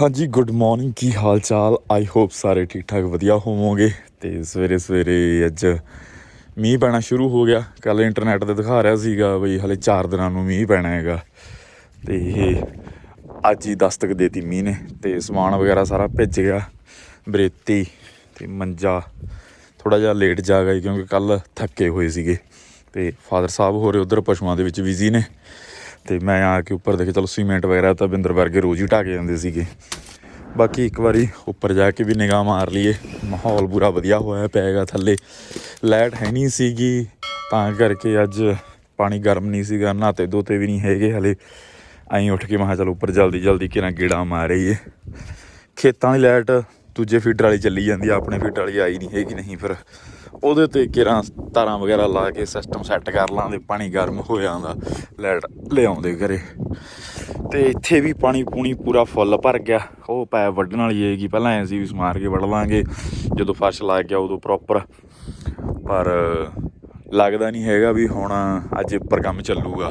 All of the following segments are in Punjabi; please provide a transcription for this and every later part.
ਹਾਂਜੀ ਗੁੱਡ ਮਾਰਨਿੰਗ ਕੀ ਹਾਲ ਚਾਲ ਆਈ ਹੋਪ ਸਾਰੇ ਠੀਕ ਠਾਕ ਵਧੀਆ ਹੋਵੋਗੇ। ਤੇ ਸਵੇਰੇ ਸਵੇਰੇ ਅੱਜ ਮੀਂਹ ਪੈਣਾ ਸ਼ੁਰੂ ਹੋ ਗਿਆ। ਕੱਲ ਇੰਟਰਨੈਟ ਤੇ ਦਿਖਾ ਰਿਹਾ ਸੀਗਾ ਬਈ ਹਲੇ 4 ਦਿਨਾਂ ਨੂੰ ਮੀਂਹ ਪੈਣਾ ਹੈਗਾ। ਤੇ ਇਹ ਅੱਜ ਹੀ ਦਸਤਕ ਦੇਤੀ ਮੀਂਹ ਨੇ। ਤੇ ਸਮਾਨ ਵਗੈਰਾ ਸਾਰਾ ਭਿੱਜ ਗਿਆ। ਬਰੇਤੀ ਤੇ ਮੰਜਾ। ਥੋੜਾ ਜਿਹਾ ਲੇਟ ਜਾ ਗਈ ਕਿਉਂਕਿ ਕੱਲ ਥੱਕੇ ਹੋਏ ਸੀਗੇ। ਤੇ ਫਾਦਰ ਸਾਹਿਬ ਹੋਰੇ ਉਧਰ ਪਸ਼ੂਆਂ ਦੇ ਵਿੱਚ ਬਿਜ਼ੀ ਨੇ। ਤੇ ਮੈਂ ਆ ਕੇ ਉੱਪਰ ਦੇਖੇ ਚਲੋ ਸੀਮੈਂਟ ਵਗੈਰਾ ਤਾਂ ਬਿੰਦਰ ਵਰਗੇ ਰੋਜ਼ ਹੀ ਢਾ ਜਾਂਦੇ ਸੀਗੇ। ਬਾਕੀ ਇੱਕ ਵਾਰੀ ਉੱਪਰ ਜਾ ਕੇ ਵੀ ਨਿਗਾਹ ਮਾਰ ਲਈਏ। ਮਾਹੌਲ ਪੂਰਾ ਵਧੀਆ ਹੋਇਆ ਪਿਆਗਾ ਥੱਲੇ। ਲਾਈਟ ਹੈ ਨਹੀਂ ਸੀਗੀ, ਤਾਂ ਕਰਕੇ ਅੱਜ ਪਾਣੀ ਗਰਮ ਨਹੀਂ ਸੀਗਾ। ਨਹਾਤੇ ਦੋਤੇ ਵੀ ਨਹੀਂ ਹੈਗੇ ਹਲੇ। ਐਂ ਉੱਠ ਕੇ ਮੈਂ ਕਿਹਾ, ਚਲ ਉੱਪਰ ਜਲਦੀ ਜਲਦੀ ਕਿਰਾਂ ਗੇੜਾ ਮਾਰੀਏ। ਖੇਤਾਂ ਦੀ ਲਾਈਟ ਦੂਜੇ ਫੀਡਰ ਵਾਲੀ ਚੱਲੀ ਜਾਂਦੀ ਆ, ਆਪਣੇ ਫੀਡਰ ਵਾਲੀ ਆਈ ਨਹੀਂ ਹੈਗੀ, ਨਹੀਂ ਫਿਰ। ਉਹਦੇ ਤੇ ਕਿਰਾਂ ਤਾਰਾਂ ਵਗੈਰਾ ਲਾ ਕੇ ਸਿਸਟਮ ਸੈੱਟ ਕਰ ਲਾਂਦੇ ਪਾਣੀ ਗਰਮ ਹੋ ਜਾਂਦਾ ਲੈਟ ਲਿਆਉਂਦੇ ਘਰੇ। ਤੇ ਇੱਥੇ ਵੀ ਪਾਣੀ ਪੂਣੀ ਪੂਰਾ ਫੁੱਲ ਭਰ ਗਿਆ। ਉਹ ਪੈ ਵੱਢਣ ਵਾਲੀ ਹੈਗੀ, ਪਹਿਲਾਂ ਐਂ ਸੀ ਵੀ ਸਮਾਰ ਕੇ ਵੱਢ ਲਾਂਗੇ, ਜਦੋਂ ਫਰਸ਼ ਲੱਗ ਗਿਆ ਉਦੋਂ ਪ੍ਰੋਪਰ ਪਰ ਲੱਗਦਾ ਨਹੀਂ ਹੈਗਾ ਵੀ ਹੁਣ ਅੱਜ ਉੱਪਰ ਕੰਮ ਚੱਲੂਗਾ।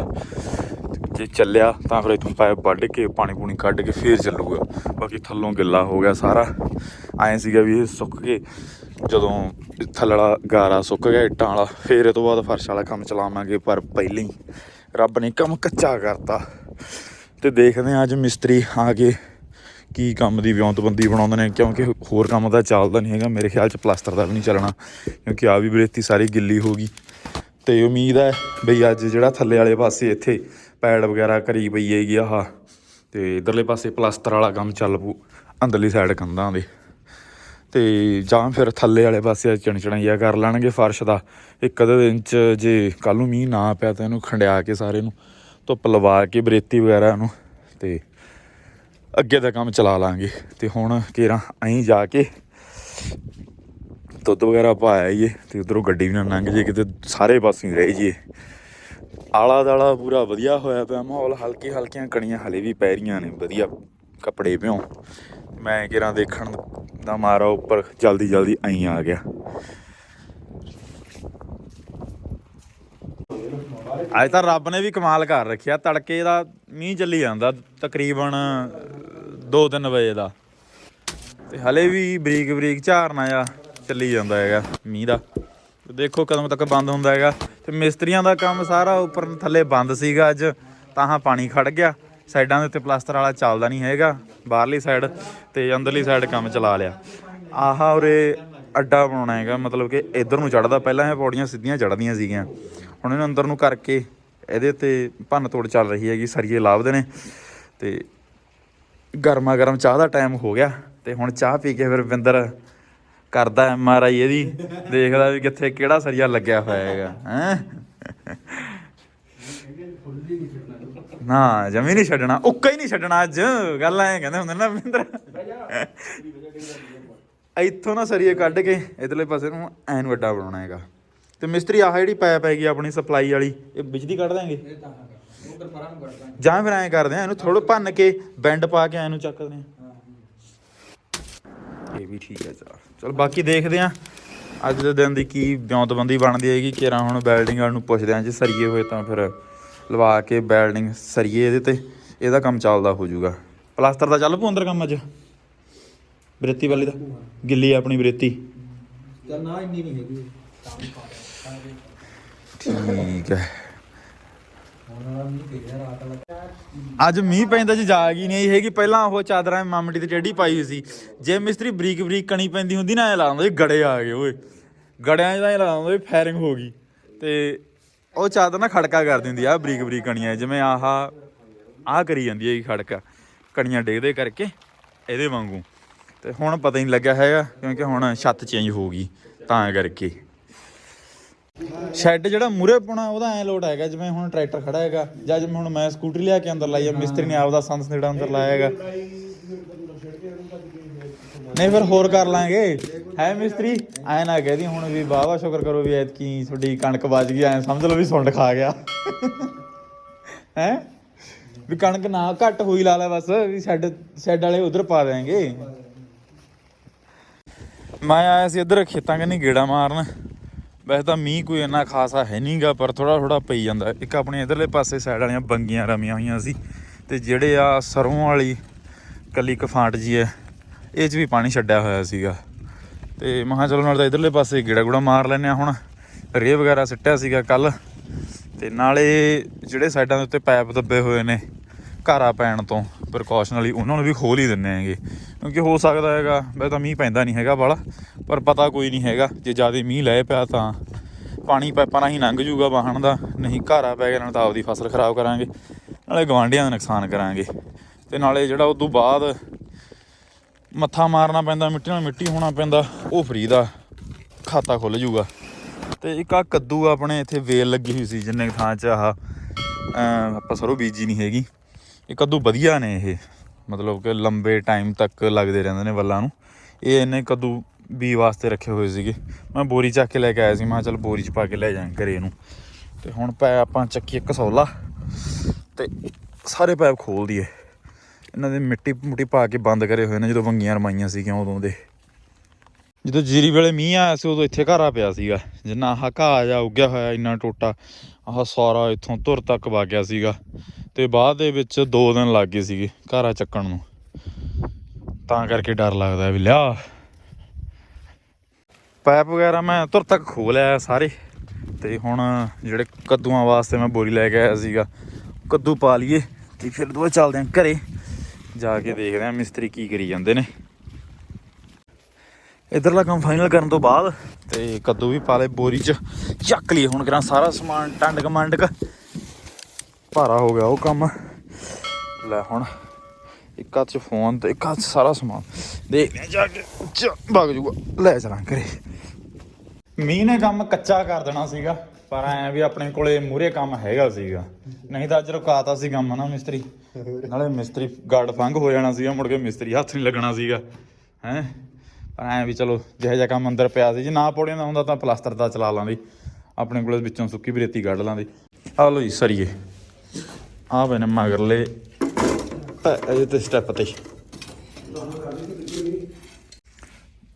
ਜੇ ਚੱਲਿਆ ਤਾਂ ਫਿਰ ਇਥੋਂ ਪਾਇਪ ਵੱਢ ਕੇ, ਪਾਣੀ ਪੂਣੀ ਕੱਢ ਕੇ ਫੇਰ ਚੱਲੂਗਾ। ਬਾਕੀ ਥੱਲੋਂ ਗਿੱਲਾ ਹੋ ਗਿਆ ਸਾਰਾ। ਐਂ ਸੀਗਾ ਵੀ ਇਹ ਸੁੱਕ ਕੇ ਜਦੋਂ ਥੱਲੜਾ ਗਾਰਾ ਸੁੱਕ ਗਿਆ ਇੱਟਾਂ ਵਾਲਾ, ਫੇਰ ਇਹ ਤੋਂ ਬਾਅਦ ਫਰਸ਼ ਵਾਲਾ ਕੰਮ ਚਲਾਵਾਂਗੇ, ਪਰ ਪਹਿਲਾਂ ਹੀ ਰੱਬ ਨੇ ਕੰਮ ਕੱਚਾ ਕਰਤਾ। ਤੇ ਦੇਖਦੇ ਹਾਂ ਅੱਜ ਮਿਸਤਰੀ ਆ ਕੇ ਕੀ ਕੰਮ ਦੀ ਵਿਉਂਤਬੰਦੀ ਬਣਾਉਂਦੇ ਨੇ, ਕਿਉਂਕਿ ਹੋਰ ਕੰਮ ਤਾਂ ਚੱਲਦਾ ਨਹੀਂ ਹੈਗਾ, ਮੇਰੇ ਖਿਆਲ ਚ ਪਲਾਸਟਰ ਦਾ ਵੀ ਨਹੀਂ ਚੱਲਣਾ, ਕਿਉਂਕਿ ਆ ਵੀ ਬਰੇਤੀ ਸਾਰੀ ਗਿੱਲੀ ਹੋ ਗਈ। ਤੇ ਉਮੀਦ ਹੈ ਬਈ ਅੱਜ ਜਿਹੜਾ ਥੱਲੇ ਵਾਲੇ ਪਾਸੇ ਇੱਥੇ ਪੈਡ ਵਗੈਰਾ ਕਰੀ ਪਈ ਹੈਗੀ ਆਹ, ਤੇ ਇਧਰਲੇ ਪਾਸੇ ਪਲਾਸਟਰ ਵਾਲਾ ਕੰਮ ਚੱਲ ਪੂ ਅੰਦਰਲੀ ਸਾਈਡ ਕੰਧਾਂ ਦੇ। ਤੇ ਜਾਂ ਫਿਰ ਥੱਲੇ ਵਾਲੇ ਪਾਸੇ ਚਣਚਣਾਈਆ ਕਰ ਲੈਣਗੇ ਫਰਸ਼ ਦਾ। ਇੱਕ ਅੱਧੇ ਦਿਨ ਚ ਜੇ ਕੱਲ ਨੂੰ ਮੀਂਹ ਨਾ ਪਿਆ ਤਾਂ ਇਹਨੂੰ ਖੰਡਿਆ ਕੇ ਸਾਰੇ ਨੂੰ ਧੁੱਪ ਲਵਾ ਕੇ ਬਰੇਤੀ ਵਗੈਰਾ ਨੂੰ ਤੇ ਅੱਗੇ ਦਾ ਕੰਮ ਚਲਾ ਲਾਂਗੇ। ਤੇ ਹੁਣ ਕੇਰਾਂ ਐਂ ਜਾ ਕੇ ਦੁੱਧ ਵਗੈਰਾ ਪਾਇਆ ਈਏ ਤੇ ਉਧਰੋਂ ਗੱਡੀ ਵੀ ਨਾ ਲੰਘ ਜੇ ਕਿਤੇ ਸਾਰੇ ਪਾਸੇ ਰਹਿ ਜੀਏ ਆਲਾ ਦਾਲਾ ਪੂਰਾ ਵਧੀਆ ਹੋਇਆ ਪਿਆ ਮਾਹੌਲ ਹਲਕੀ ਹਲਕੀਆਂ ਕਣੀਆਂ ਹਲੇ ਵੀ ਪੈ ਰਹੀਆਂ ਨੇ, ਵਧੀਆ ਕੱਪੜੇ ਪਿਓ ਮੈਂ ਕਿਰਾਂ ਦੇਖਣ ਦਾ ਮਾਰਾ ਉੱਪਰ, ਜਲਦੀ ਜਲਦੀ ਆਈ ਆ ਗਿਆ। ਅੱਜ ਤਾਂ ਰੱਬ ਨੇ ਵੀ ਕਮਾਲ ਕਰ ਰੱਖਿਆ ਤੜਕੇ ਦਾ ਮੀਂਹ ਚੱਲੀ ਜਾਂਦਾ ਤਕਰੀਬਨ 2-3 ਵਜੇ ਦਾ। ਤੇ ਹਲੇ ਵੀ ਬਰੀਕ ਬਰੀਕ ਝਾਰਨਾ ਆ, ਚੱਲੀ ਜਾਂਦਾ ਹੈਗਾ ਮੀਂਹ ਦਾ। ਦੇਖੋ ਕਦੋਂ ਤੱਕ ਬੰਦ ਹੁੰਦਾ ਹੈਗਾ। ਤੇ ਮਿਸਤਰੀਆਂ ਦਾ ਕੰਮ ਸਾਰਾ ਉੱਪਰ ਥੱਲੇ ਬੰਦ ਸੀਗਾ ਅੱਜ, ਤਾਂ ਹਾਂ ਪਾਣੀ ਖੜ ਗਿਆ। ਸਾਈਡਾਂ ਦੇ ਉੱਤੇ ਪਲਾਸਟਰ ਵਾਲਾ ਚੱਲਦਾ ਨਹੀਂ ਹੈਗਾ। ਬਾਹਰਲੀ ਸਾਈਡ ਤੇ ਅੰਦਰਲੀ ਸਾਈਡ ਕੰਮ ਚਲਾ ਲਿਆ। ਆਹਾ ਉਰੇ ਅੱਡਾ ਬਣਾਉਣਾ ਹੈਗਾ, ਮਤਲਬ ਕਿ ਇਧਰ ਨੂੰ ਚੜਦਾ ਪਹਿਲਾਂ ਇਹ ਪੌੜੀਆਂ ਸਿੱਧੀਆਂ ਚੜਦੀਆਂ ਸੀਗੀਆਂ। ਹੁਣ ਇਹਨੂੰ ਅੰਦਰ ਨੂੰ ਕਰਕੇ ਇਹਦੇ ਤੇ ਭੰਨ ਤੋੜ ਚੱਲ ਰਹੀ ਹੈਗੀ, ਸਰੀਏ ਲਾਭਦੇ ਨੇ। ਤੇ ਗਰਮਾ ਗਰਮ ਚਾਹ ਦਾ ਟਾਈਮ ਹੋ ਗਿਆ ਤੇ ਹੁਣ ਚਾਹ ਪੀ ਕੇ ਫਿਰ ਵਿੰਦਰ ਕਰਦਾ ਐਮ ਆਰ ਆਈ ਇਹਦੀ। ਦੇਖਦਾ ਵੀ ਕਿੱਥੇ ਕਿਹੜਾ ਸਰੀਆ ਲੱਗਿਆ ਹੋਇਆ ਹੈਗਾ, ਹੈ? ਨਾ ਜਮੀ ਨਹੀਂ ਛੱਡਣਾ। ਉੱਕਾ ਹੀ ਨਹੀਂ ਛੱਡਣਾ ਅੱਜ। ਗੱਲ ਐ ਕਹਿੰਦੇ ਹੁੰਦੇ ਨਾ ਵਿੰਦਰ ਇੱਥੋਂ ਨਾ ਸਰੀਏ ਕੱਢ ਕੇ ਇਧਰਲੇ ਪਾਸੇ ਨੂੰ ਐਨ ਵੱਡਾ ਬਣਾਉਣਾ ਹੈਗਾ। ਤੇ ਮਿਸਤਰੀ ਆਹ ਜਿਹੜੀ ਪਾਇਪ ਹੈਗੀ ਆਪਣੀ ਸਪਲਾਈ ਵਾਲੀ ਇਹ ਬਿਜਲੀ ਕੱਢ ਦਾਂਗੇ ਜਾਂ ਫਿਰ ਐਂ ਕਰਦੇ ਆ ਇਹਨੂੰ ਥੋੜਾ ਭੰਨ ਕੇ ਬੈਂਡ ਪਾ ਕੇ ਇਹਨੂੰ ਚੱਕਦੇ ਆ ਇਹ ਵੀ ਠੀਕ ਹੈ ਚਲ। ਚਲ ਬਾਕੀ ਦੇਖਦੇ ਆ ਅੱਜ ਦੇ ਦਿਨ ਦੀ ਕੀ ਬਿਉਂਤਬੰਦੀ ਬਣਦੀ ਹੈਗੀ ਕਿਰਾਂ ਹੁਣ ਵੈਲਡਿੰਗ ਵਾਲ ਨੂੰ ਪੁੱਛਦੇ ਆ ਜੇ ਸਰੀਏ ਹੋਏ ਤਾਂ ਫਿਰ ਲਵਾ ਕੇ ਵੈਲਡਿੰਗ ਸਰੀਏ ਇਹਦੇ ਤੇ ਇਹਦਾ ਕੰਮ ਚੱਲਦਾ ਹੋ ਜਾਊਗਾ ਪਲਾਸਟਰ ਦਾ ਚੱਲ ਪੂ ਅੰਦਰ ਕੰਮ ਅੱਜ? ਬਰੇਤੀ ਵਾਲੀ ਦਾ? ਗਿੱਲੀ ਆ ਆਪਣੀ ਬਰੇਤੀ। ਚੱਲ ਨਾ ਇੰਨੀ ਨਹੀਂ ਹੈਗੀ। ਠੀਕ ਹੈ। ਅੱਜ ਮੀਂਹ ਪੈਂਦਾ ਜੀ ਜਾਗ ਹੀ ਨਹੀਂ ਹੈਗੀ। ਪਹਿਲਾਂ ਉਹ ਚਾਦਰਾਂ ਮਾਮੜੀ ਤੇ ਟੇਢੀ ਪਾਈ ਹੋਈ ਸੀ। ਜੇ ਮਿਸਤਰੀ ਬਰੀਕ ਬਰੀਕ ਕਣੀ ਪੈਂਦੀ ਹੁੰਦੀ ਨਾ ਐ ਲਾਉਂਦਾ ਗੜੇ ਆ ਗਏ ਓਏ। ਗੜਿਆਂ ਤਾਂ ਐ ਲਾਉਂਦਾ ਫਾਇਰਿੰਗ ਹੋ ਗਈ। ਤੇ ਉਹ ਚਾਦਰ ਨਾ ਖੜਕਾ ਕਰ ਦਿੰਦੀ ਆ, ਬਰੀਕ ਬਰੀਕ ਕਣੀਆਂ, ਜਿਵੇਂ ਆਹ ਆਹ ਕਰੀ ਜਾਂਦੀ ਹੈ ਖੜਕਾ। ਕਣੀਆਂ ਡੇਗਦੇ ਕਰਕੇ ਇਹਦੇ ਵਾਂਗੂ। ਤੇ ਹੁਣ ਪਤਾ ਹੀ ਨਹੀਂ ਲੱਗਿਆ ਹੈਗਾ, ਕਿਉਂਕਿ ਹੁਣ ਛੱਤ ਚੇਂਜ ਹੋ ਗਈ, ਤਾਂ ਕਰਕੇ। ਸ਼ੈੱਡ ਜਿਹੜਾ ਮੂਰੇ ਪੁਣਾ, ਉਹਦਾ ਐ ਲੋਟ ਹੈਗਾ, ਜਿਵੇਂ ਹੁਣ ਟਰੈਕਟਰ ਖੜਾ ਹੈਗਾ, ਜਾਂ ਜਿਵੇਂ ਹੁਣ ਮੈਂ ਸਕੂਟਰੀ ਲਿਆ ਕੇ ਅੰਦਰ ਲਾਈ ਆ, ਮਿਸਤਰੀ ਨੇ ਆਪਦਾ ਸੰਦ ਜਿਹੜਾ ਅੰਦਰ ਲਾਇਆ ਹੈਗਾ। ਨਹੀਂ ਫਿਰ ਹੋਰ ਕਰ ਲਾਂਗੇ। ਹੈ ਮਿਸਤਰੀ, ਐ ਨਾ ਕਹਦੀ ਹੁਣ ਵੀ ਬਾਵਾ ਸ਼ੁਕਰ ਕਰੋ ਵੀ ਐਤਕੀ ਤੁਹਾਡੀ ਕਣਕ ਬਚ ਗਈ, ਐ ਸਮਝ ਲਓ ਵੀ ਸੁੰਡ ਖਾ ਗਿਆ। ਹੈ? ਵੀ ਕਣਕ ਨਾ ਘੱਟ ਹੋਈ ਲਾ ਲੈ ਬਸ, ਵੀ ਸ਼ੈੱਡ ਸ਼ੈੱਡ ਵਾਲੇ ਉਧਰ ਪਾ ਦੇਾਂਗੇ ਮੈਂ ਆਇਆ ਸੀ ਇੱਧਰ, ਖੇਤਾਂ ਕੰਨੀ ਗੇੜਾ ਮਾਰਨ। ਵੈਸੇ ਤਾਂ ਮੀਂਹ ਕੋਈ ਇੰਨਾ ਖਾਸਾ ਹੈ ਨਹੀਂਗਾ, ਪਰ ਥੋੜਾ ਥੋੜਾ ਪਈ ਜਾਂਦਾ। ਇੱਕ ਆਪਣੇ ਇਧਰਲੇ ਪਾਸੇ ਸਾਈਡ ਵਾਲੀਆਂ ਬੰਗੀਆਂ ਰਮੀਆਂ ਹੋਈਆਂ ਸੀ, ਤੇ ਜਿਹੜੇ ਆ ਸਰੋਂ ਵਾਲੀ ਕੱਲੀ ਕਫਾਂਟ ਜੀ ਹੈ ਇਹ 'ਚ ਵੀ ਪਾਣੀ ਛੱਡਿਆ ਹੋਇਆ ਸੀਗਾ। ਤੇ ਮਹਾ ਚਲੋ ਨਾਲ ਤਾਂ ਇਧਰਲੇ ਪਾਸੇ ਗੇੜਾ ਗੂੜਾ ਮਾਰ ਲੈਨੇ ਆ ਹੁਣ। ਰੇਹ ਵਗੈਰਾ ਸਿੱਟਿਆ ਸੀਗਾ ਕੱਲ। ਤੇ ਨਾਲੇ ਜਿਹੜੇ ਸਾਈਡਾਂ ਦੇ ਉੱਤੇ ਪਾਈਪ ਦੱਬੇ ਹੋਏ ਨੇ, ਘਾਰਾ ਪੈਣ ਤੋਂ ਪ੍ਰੀਕਾਸ਼ਨਲੀ ਉਹਨਾਂ ਨੂੰ ਵੀ ਖੋਲ ਹੀ ਦਿੰਨੇ ਹੈਗੇ। ਕਿਉਂਕਿ ਹੋ ਸਕਦਾ ਹੈਗਾ, ਵੈਸੇ ਤਾਂ ਮੀਂਹ ਪੈਂਦਾ ਨਹੀਂ ਹੈਗਾ ਵਾਲਾ ਪਰ ਪਤਾ ਕੋਈ ਨਹੀਂ ਹੈਗਾ, ਜੇ ਜ਼ਿਆਦਾ ਮੀਂਹ ਲੈ ਪਿਆ ਤਾਂ। ਪਾਣੀ ਪਾਈਪਾਂ ਰਾਹੀਂ ਲੰਘ ਜੂਗਾ ਵਾਹਣ ਦਾ, ਨਹੀਂ ਘਾਰਾ ਪੈ ਗਿਆ ਨਾਲ ਤਾਂ ਆਪਦੀ ਫਸਲ ਖਰਾਬ ਕਰਾਂਗੇ, ਨਾਲੇ ਗਵਾਂਢੀਆਂ ਦਾ ਨੁਕਸਾਨ ਕਰਾਂਗੇ। ਤੇ ਨਾਲੇ ਜਿਹੜਾ ਉਸ ਤੋਂ ਬਾਅਦ ਮੱਥਾ ਮਾਰਨਾ ਪੈਂਦਾ, ਮਿੱਟੀ ਨਾਲ ਮਿੱਟੀ ਹੋਣਾ ਪੈਂਦਾ, ਉਹ ਫਰੀ ਦਾ ਖਾਤਾ ਖੁੱਲ ਜੂਗਾ ਤੇ ਇੱਕ ਆ ਕੱਦੂ ਆਪਣੇ ਇੱਥੇ ਵੇਲ ਲੱਗੀ ਹੋਈ ਸੀ, ਜਿੰਨੇ ਕੁ ਥਾਂ 'ਚ ਆਹ ਆਪਾਂ ਸਰੋਂ ਬੀਜੀ ਨਹੀਂ ਹੈਗੀ। ਇਹ ਕੱਦੂ ਵਧੀਆ ਨੇ ਇਹ, ਮਤਲਬ ਕਿ ਲੰਬੇ ਟਾਈਮ ਤੱਕ ਲੱਗਦੇ ਰਹਿੰਦੇ ਨੇ ਵੱਲਾਂ ਨੂੰ। ਇਹ ਇਹਨੇ ਕੱਦੂ ਬੀ ਵਾਸਤੇ ਰੱਖੇ ਹੋਏ ਸੀਗੇ। ਮੈਂ ਬੋਰੀ ਚੱਕ ਕੇ ਲੈ ਕੇ ਆਇਆ ਸੀ, ਮੈਂ ਕਿਹਾ ਚੱਲ ਬੋਰੀ 'ਚ ਪਾ ਕੇ ਲੈ ਜਾਵਾਂ ਘਰੇ ਇਹਨੂੰ। ਤੇ ਹੁਣ ਪੈ ਆਪਾਂ ਚੱਕੀ ਇੱਕ ਸੌਲਾ ਤੇ ਸਾਰੇ ਪੈਪ ਖੋਲ ਦਈਏ ਇਹਨਾਂ ਦੇ ਮਿੱਟੀ ਮੁੱਟੀ ਪਾ ਕੇ ਬੰਦ ਕਰੇ ਹੋਏ ਨੇ, ਜਦੋਂ ਵੰਗੀਆਂ ਰਮਾਈਆਂ ਸੀਗੀਆਂ ਉਦੋਂ ਦੇ। ਜਦੋਂ ਜੀਰੀ ਵੇਲੇ ਮੀਂਹ ਆਇਆ ਸੀ, ਉਦੋਂ ਇੱਥੇ ਘਾਰਾ ਪਿਆ ਸੀਗਾ। ਜਿੰਨਾ ਆਹ ਘਾਹ ਜਾ ਉੱਗਿਆ ਹੋਇਆ, ਇੰਨਾ ਟੋਟਾ, ਆਹ ਸਾਰਾ ਇੱਥੋਂ ਧੁਰ ਤੱਕ ਵਗ ਗਿਆ ਸੀਗਾ। ਤੇ ਬਾਅਦ ਦੇ ਵਿੱਚ 2 ਦਿਨ ਲੱਗ ਗਏ ਸੀਗੇ ਘਾਰਾ ਚੱਕਣ ਨੂੰ। ਤਾਂ ਕਰਕੇ ਡਰ ਲੱਗਦਾ ਵੀ ਲਿਆ। ਪਾਈਪ ਵਗੈਰਾ ਮੈਂ ਧੁਰ ਤੱਕ ਖੋਲਿਆ ਸਾਰੇ। ਤੇ ਹੁਣ ਜਿਹੜੇ ਕੱਦੂਆਂ ਵਾਸਤੇ ਮੈਂ ਬੋਰੀ ਲੈ ਕੇ ਆਇਆ ਸੀਗਾ, ਕੱਦੂ ਪਾ ਲਈਏ ਤੇ ਫਿਰ ਦੁਆ ਚੱਲਦੇ ਆਂ ਘਰੇ। ਜਾ ਕੇ ਦੇਖਦੇ ਆਂ ਮਿਸਤਰੀ ਕੀ ਕਰੀ ਜਾਂਦੇ ਨੇ। ਇਧਰਲਾ ਕੰਮ ਫਾਈਨਲ ਕਰਨ ਤੋਂ ਬਾਅਦ ਤੇ ਕੱਦੂ ਵੀ ਪਾ ਲਏ ਬੋਰੀ 'ਚ। ਚੱਕ ਲਈਏ ਹੁਣ ਕਰਾਂ ਸਾਰਾ ਸਮਾਨ ਟੰਡ ਕਮੰਡਕ ਭਾਰਾ ਹੋ ਗਿਆ ਉਹ ਕੰਮ। ਲੈ ਹੁਣ ਇੱਕ ਹੱਥ 'ਚ ਫੋਨ ਤੇ ਇੱਕ ਹੱਥ ਸਾਰਾ ਸਮਾਨ। ਦੇਖਦੇ ਆਂ ਜਾ ਕੇ ਚ ਜੂਗਾ। ਲੈ ਚਲਾਂ ਘਰੇ। ਮੀਂਹ ਨੇ ਕੰਮ ਕੱਚਾ ਕਰ ਦੇਣਾ ਸੀਗਾ। ਪਰ ਐ ਵੀ ਆਪਣੇ ਕੋਲੇ ਮੂਰੇ ਕੰਮ ਹੈਗਾ ਸੀਗਾ। ਨਹੀਂ ਤਾਂ ਅੱਜ ਰੁਕਾਤਾ ਸੀ ਕੰਮ ਨਾ ਮਿਸਤਰੀ? ਨਾਲੇ ਮਿਸਤਰੀ ਗਾਰਡ ਫੰਗ ਹੋ ਜਾਣਾ ਸੀਗਾ, ਮੁੜ ਕੇ ਮਿਸਤਰੀ ਹੱਥ ਨਹੀਂ ਲੱਗਣਾ ਸੀਗਾ, ਹੈ? ਪਰ ਐ ਵੀ ਚਲੋ, ਜਿਹੋ ਜਿਹਾ ਕੰਮ ਅੰਦਰ ਪਿਆ ਸੀ, ਜੇ ਨਾ ਪੌੜੀਆਂ ਦਾ ਹੁੰਦਾ ਤਾਂ ਪਲਾਸਟਰ ਦਾ ਚਲਾ ਲਾਂਦੀ ਆਪਣੇ ਕੋਲੇ ਵਿੱਚੋਂ ਸੁੱਕੀ ਬਰੇਤੀ ਕੱਢ ਲਾਂਦੇ ਆ ਲੋ ਜੀ, ਸਰੀਏ। ਆ ਬਨੇ ਮਗਰਲੇ। ਅਜੇ ਤੇ ਸਟੈਪ ਤੇ।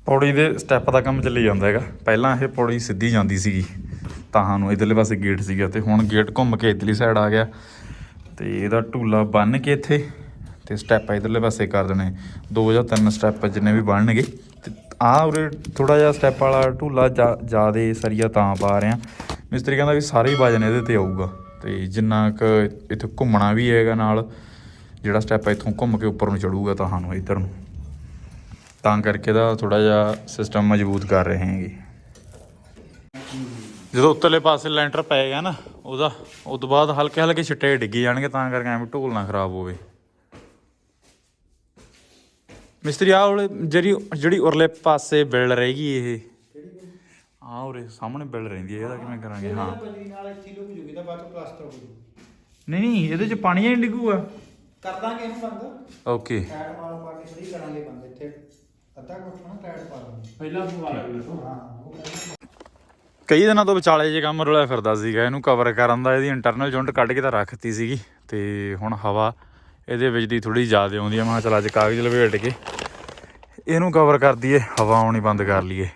ਪੌੜੀ ਦੇ ਸਟੈਪ ਦਾ ਕੰਮ ਚੱਲੀ ਜਾਂਦਾ ਹੈਗਾ। ਪਹਿਲਾਂ ਇਹ ਪੌੜੀ ਸਿੱਧੀ ਜਾਂਦੀ ਸੀਗੀ। ਤਾਂ ਨੂੰ ਇਧਰਲੇ ਪਾਸੇ ਗੇਟ ਸੀਗਾ ਤੇ ਹੁਣ ਗੇਟ ਘੁੰਮ ਕੇ ਇਧਰਲੀ ਸਾਈਡ ਆ ਗਿਆ। ਤੇ ਇਹਦਾ ਢੂਲਾ ਬੰਨ ਕੇ ਇੱਥੇ ਤੇ ਸਟੈਪ ਇਧਰਲੇ ਪਾਸੇ ਕਰ ਦੇਣੇ। ਦੋ ਜਾਂ ਤਿੰਨ ਸਟੈਪ ਜਿੰਨੇ ਵੀ ਬਣਨਗੇ। ਤੇ ਆ ਉਰੇ ਥੋੜਾ ਜਿਹਾ ਸਟੈਪ ਵਾਲਾ ਢੂਲਾ ਜਿਆਦੇ ਸਰੀਆ ਤਾਂ ਪਾ ਰਿਆਂ ਮਿਸਤਰੀ ਕਹਿੰਦਾ ਵੀ ਸਾਰੇ ਹੀ ਵਜਨ ਇਹਦੇ ਤੇ ਆਊਗਾ। ਤੇ ਜਿੰਨਾ ਕੁ ਇੱਥੇ ਘੁੰਮਣਾ ਵੀ ਹੈਗਾ ਨਾਲ, ਜਿਹੜਾ ਸਟੈਪ ਇੱਥੋਂ ਘੁੰਮ ਕੇ ਉੱਪਰ ਨੂੰ ਚੜੂਗਾ ਤੁਹਾਨੂੰ ਸਾਨੂੰ ਇੱਧਰ ਨੂੰ। ਤਾਂ ਕਰਕੇ ਦਾ ਥੋੜਾ ਜਿਹਾ ਸਿਸਟਮ ਮਜ਼ਬੂਤ ਕਰ ਰਹੇ ਹੈਗੇ। ਜਦੋਂ ਉੱਤਰਲੇ ਪਾਸੇ ਲੈਂਟਰ ਪਏਗਾ ਨਾ ਉਹਦਾ ਉਸ ਤੋਂ ਬਾਅਦ ਹਲਕੇ ਹਲਕੇ ਛਿੱਟੇ ਡਿੱਗੀ ਜਾਣਗੇ ਤਾਂ ਕਰਕੇ ਐਵੇਂ ਢੋਲ ਨਾ ਖਰਾਬ ਹੋਵੇ। ਮਿਸਤਰੀ ਆ ਵਾਲੇ ਜਿਹੜੀ ਜਿਹੜੀ ਉਰਲੇ ਪਾਸੇ ਬਿਲਡ ਰਹੇਗੀ ਇਹ। ਆ ਉਰੇ ਸਾਹਮਣੇ ਬਿਲਡ ਰਹਿੰਦੀ ਹੈ ਇਹਦਾ ਕਿਵੇਂ ਕਰਾਂਗੇ? ਹਾਂ। ਬਜਰੀ ਨਾਲ ਇੱਥੇ ਲੁਕ ਜੂਗੀ ਤਾਂ ਬਾਅਦ ਚ ਪਲਾਸਟਰ ਹੋ ਜੂ ਨਹੀਂ ਨਹੀਂ ਇਹਦੇ ਚ ਪਾਣੀ ਹੀ ਡਿੱਗੂਗਾ। ਕਰ ਦਾਂਗੇ ਇਹਨੂੰ ਬੰਦ। ਓਕੇ। ਟਾਇਰ ਮਾਲ ਪਾ ਕੇ ਸਹੀ ਕਰਾਂਗੇ ਬੰਦ ਇੱਥੇ। ਅੱਧਾ ਕੁੱਟ ਨਾ ਟਾਇਰ ਪਾ ਦਾਂਗੇ ਪਹਿਲਾਂ ਪਵਾ ਲੈ ਹਾਂ ਉਹ ਕਰਾਂਗੇ। ਕਈ ਦਿਨਾਂ ਤੋਂ ਵਿਚਾਲੇ ਜੇ ਕੰਮ ਰੁਲਿਆ ਫਿਰਦਾ ਸੀਗਾ, ਇਹਨੂੰ ਕਵਰ ਕਰਨ ਦਾ, ਇਹਦੀ ਇੰਟਰਨਲ ਜੁੰਟ ਕੱਢ ਕੇ ਤਾਂ ਰੱਖਤੀ ਸੀਗੀ ਤੇ ਹੁਣ ਹਵਾ ਇਹਦੇ ਵਿੱਚ ਦੀ ਥੋੜੀ ਜ਼ਿਆਦਾ ਆਉਂਦੀ ਆ। ਮੈਂ ਕਿਹਾ ਚੱਲ ਅੱਜ ਕਾਗਜ਼ ਲਪੇਟ ਕੇ ਇਹਨੂੰ ਕਵਰ ਕਰ ਦਈਏ, ਹਵਾ ਆਉਣੀ ਬੰਦ ਕਰ ਲਈਏ।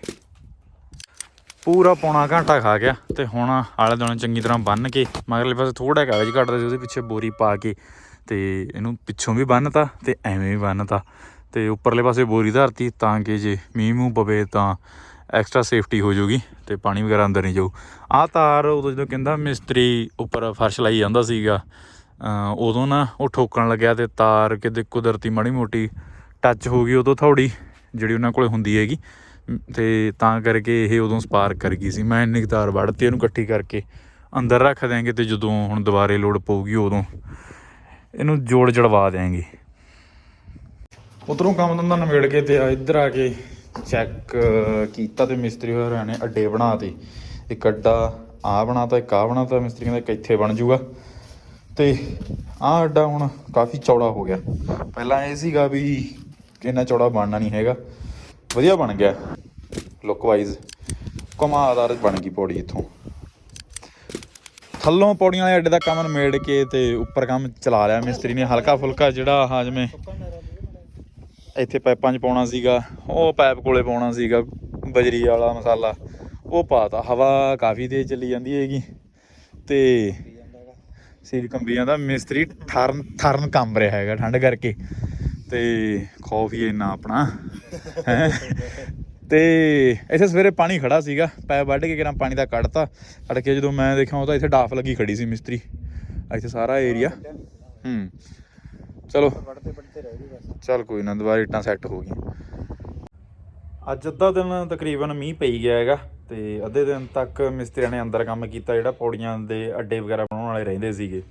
ਪੂਰਾ ਪੌਣਾ ਘੰਟਾ ਖਾ ਗਿਆ ਤੇ ਹੁਣ ਆਲੇ ਦੁਆਲੇ ਚੰਗੀ ਤਰ੍ਹਾਂ ਬੰਨ ਕੇ ਮਗਰਲੇ ਪਾਸੇ ਥੋੜਾ ਕਾਗਜ਼ ਕੱਟਦਾ ਸੀ, ਉਹਦੇ ਪਿੱਛੇ ਬੋਰੀ ਪਾ ਕੇ ਤੇ ਇਹਨੂੰ ਪਿੱਛੋਂ ਵੀ ਬੰਨਤਾ ਤੇ ਐਵੇਂ ਵੀ ਬੰਨਤਾ ਤੇ ਉੱਪਰਲੇ ਪਾਸੇ ਬੋਰੀ ਧਰਤੀ ਤਾਂ ਕਿ ਜੇ ਮੀਂਹ ਮੂੰਹ ਪਵੇ ਤਾਂ ਐਕਸਟਰਾ ਸੇਫਟੀ ਹੋ ਜਾਊਗੀ ਤੇ ਪਾਣੀ ਵਗੈਰਾ ਅੰਦਰ ਨਹੀਂ ਜਾਊ। ਆਹ ਤਾਰ ਉਦੋਂ ਜਦੋਂ ਕਹਿੰਦਾ ਮਿਸਤਰੀ ਉੱਪਰ ਫਰਸ਼ ਲਾਈ ਜਾਂਦਾ ਸੀਗਾ ਉਦੋਂ ਨਾ ਉਹ ਠੋਕਣ ਲੱਗਿਆ ਤੇ ਤਾਰ ਕਿਤੇ ਕੁਦਰਤੀ ਮਾੜੀ ਮੋਟੀ ਟੱਚ ਹੋ ਗਈ ਉਦੋਂ ਥੋੜੀ ਜਿਹੜੀ ਉਹਨਾਂ ਕੋਲੇ ਹੁੰਦੀ ਹੈਗੀ। ਮ, ਤੇ ਤਾਂ ਕਰਕੇ ਇਹ ਉਦੋਂ ਸਪਾਰਕ ਕਰ ਗਈ ਸੀ। ਮੈਂ ਇੰਨੀ ਕੁ ਤਾਰ ਵੜਤੀ ਇਹਨੂੰ ਇਕੱਠੀ ਕਰਕੇ ਅੰਦਰ ਰੱਖ ਦਿਆਂਗੇ ਤੇ ਜਦੋਂ ਹੁਣ ਦੁਬਾਰੇ ਲੋਡ ਪਊਗੀ ਉਦੋਂ ਇਹਨੂੰ ਜੋੜ ਜੜਵਾ ਦਿਆਂਗੇ। ਉਧਰੋਂ ਕੰਮ ਧੰਦਾ ਨਿਬੇੜ ਕੇ ਤੇ ਆ ਇੱਧਰ ਆ ਕੇ ਚੈੱਕ ਕੀਤਾ ਤੇ ਮਿਸਤਰੀ ਹੋਰਾਂ ਨੇ, ਅੱਡੇ ਬਣਾਤੇ। ਇੱਕ ਅੱਡਾ ਆ ਬਣਾਤਾ, ਇੱਕ ਆ ਬਣਾਤਾ, ਮਿਸਤਰੀ ਕਹਿੰਦਾ ਇੱਕ ਇੱਥੇ ਬਣ ਜੂਗਾ। ਤੇ ਆਹ ਅੱਡਾ ਹੁਣ ਕਾਫੀ ਚੌੜਾ ਹੋ ਗਿਆ। ਪਹਿਲਾਂ ਇਹ ਸੀਗਾ ਵੀ ਇੰਨਾ ਚੌੜਾ ਬਣਨਾ ਨਹੀਂ ਹੈਗਾ। ਵਧੀਆ ਬਣ ਗਿਆ। ਲੁੱਕ ਵਾਈਜ਼ ਕਮਾਦਾਰ ਬਣ ਗਈ ਪੌੜੀ ਇੱਥੋਂ। ਥੱਲੋਂ ਪੌੜੀਆਂ ਵਾਲੇ ਅੱਡੇ ਦਾ ਕੰਮ ਮੇੜ ਕੇ ਤੇ ਉੱਪਰ ਕੰਮ ਚਲਾ ਲਿਆ ਮਿਸਤਰੀ ਨੇ। ਹਲਕਾ ਫੁਲਕਾ ਜਿਹੜਾ ਆਹ ਜਿਵੇਂ ਇੱਥੇ ਪਾਈਪਾਂ 'ਚ ਪਾਉਣਾ ਸੀਗਾ, ਉਹ ਪਾਈਪ ਕੋਲੇ ਪਾਉਣਾ ਸੀਗਾ, ਬਜਰੀ ਵਾਲਾ ਮਸਾਲਾ, ਉਹ ਪਾਤਾ ਹਵਾ ਕਾਫੀ ਤੇਜ਼ ਚੱਲੀ ਜਾਂਦੀ ਹੈਗੀ ਤੇ ਸਿਰ ਕੰਬੀ ਜਾਂਦਾ, ਮਿਸਤਰੀ ਥਰਨ ਥਰਨ ਕੰਬ ਰਿਹਾ ਹੈਗਾ ਠੰਡ ਕਰਕੇ ਤੇ ਖੌਫ ਹੀ ਇੰਨਾ ਆਪਣਾ, ਹੈਂ। ਤੇ ਇੱਥੇ ਸਵੇਰੇ ਪਾਣੀ ਖੜਾ ਸੀਗਾ, ਪੈਪ ਵੱਢ ਕੇ ਕਿਰਾਂ ਪਾਣੀ ਦਾ ਕੱਢਤਾ, ਕੱਢ ਕੇ ਜਦੋਂ ਮੈਂ ਦੇਖਿਆ ਉਹ ਤਾਂ ਇੱਥੇ ਡਾਫ ਲੱਗੀ ਖੜੀ ਸੀ ਮਿਸਤਰੀ, ਇੱਥੇ ਸਾਰਾ ਏਰੀਆ ਹੂੰ ਚਲੋ। ਪੜਦੇ ਪੜਦੇ ਰਹਿ ਗਏ ਬਸ। ਚੱਲ ਕੋਈ ਨਾ ਦੁਬਾਰਾ ਇੱਟਾਂ ਸੈੱਟ ਹੋ ਗਈਆਂ। ਅੱਜ ਅੱਧਾ ਦਿਨ ਤਕਰੀਬਨ ਮੀਂਹ ਪਈ ਗਿਆ ਹੈਗਾ ਤੇ ਅੱਧੇ ਦਿਨ ਤੱਕ ਮਿਸਤਰੀਆਂ ਨੇ ਅੰਦਰ ਕੰਮ ਕੀਤਾ ਜਿਹੜਾ ਪੌੜੀਆਂ ਦੇ ਅੱਡੇ ਵਗੈਰਾ ਬਣਾਉਣ ਵਾਲੇ ਰਹਿੰਦੇ ਸੀਗੇ।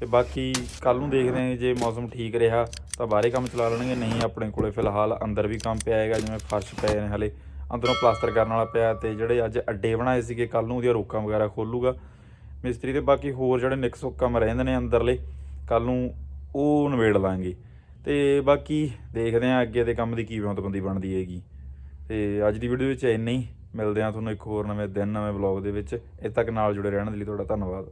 ਤੇ ਬਾਕੀ ਕੱਲ ਨੂੰ ਦੇਖਦੇ ਹਾਂ ਜੇ ਮੌਸਮ ਠੀਕ ਰਿਹਾ ਤਾਂ ਬਾਹਰੇ ਕੰਮ ਚਲਾ ਲੈਣਗੇ ਨਹੀਂ ਆਪਣੇ ਕੋਲੇ ਫਿਲਹਾਲ ਅੰਦਰ ਵੀ ਕੰਮ ਪਿਆ ਹੈਗਾ ਜਿਵੇਂ ਫਰਸ਼ ਪਏ ਨੇ ਹਲੇ। ਅੰਦਰੋਂ ਪਲਾਸਟਰ ਕਰਨ ਵਾਲਾ ਪਿਆ ਤੇ ਜਿਹੜੇ ਅੱਜ ਅੱਡੇ ਬਣਾਏ ਸੀਗੇ ਕੱਲ ਨੂੰ ਉਹਦੀਆਂ ਰੋਕਾਂ ਵਗੈਰਾ ਖੋਲੂਗਾ। ਮਿਸਤਰੀ ਤੇ ਬਾਕੀ ਹੋਰ ਜਿਹੜੇ ਨਿੱਕ ਸੁੱਕ ਕੰਮ ਰਹਿੰਦੇ ਨੇ ਅੰਦਰਲੇ ਕੱਲ ਨੂੰ ਉਹ ਨਵੇੜ ਲਾਂਗੇ। ਤੇ ਬਾਕੀ ਦੇਖਦੇ ਹਾਂ ਅੱਗੇ ਦੇ ਕੰਮ ਦੀ ਕੀ ਬੰਦੀ ਬਣਦੀ ਹੈਗੀ। ਤੇ ਅੱਜ ਦੀ ਵੀਡੀਓ ਵਿੱਚ ਇੰਨਾ ਹੀ। ਮਿਲਦੇ ਹਾਂ ਤੁਹਾਨੂੰ ਇੱਕ ਹੋਰ ਨਵੇਂ ਦਿਨ, ਨਵੇਂ ਵਲੌਗ ਦੇ ਵਿੱਚ। ਇੱਥੇ ਤੱਕ ਨਾਲ ਜੁੜੇ ਰਹਿਣ ਦੇ ਲਈ ਤੁਹਾਡਾ ਧੰਨਵਾਦ।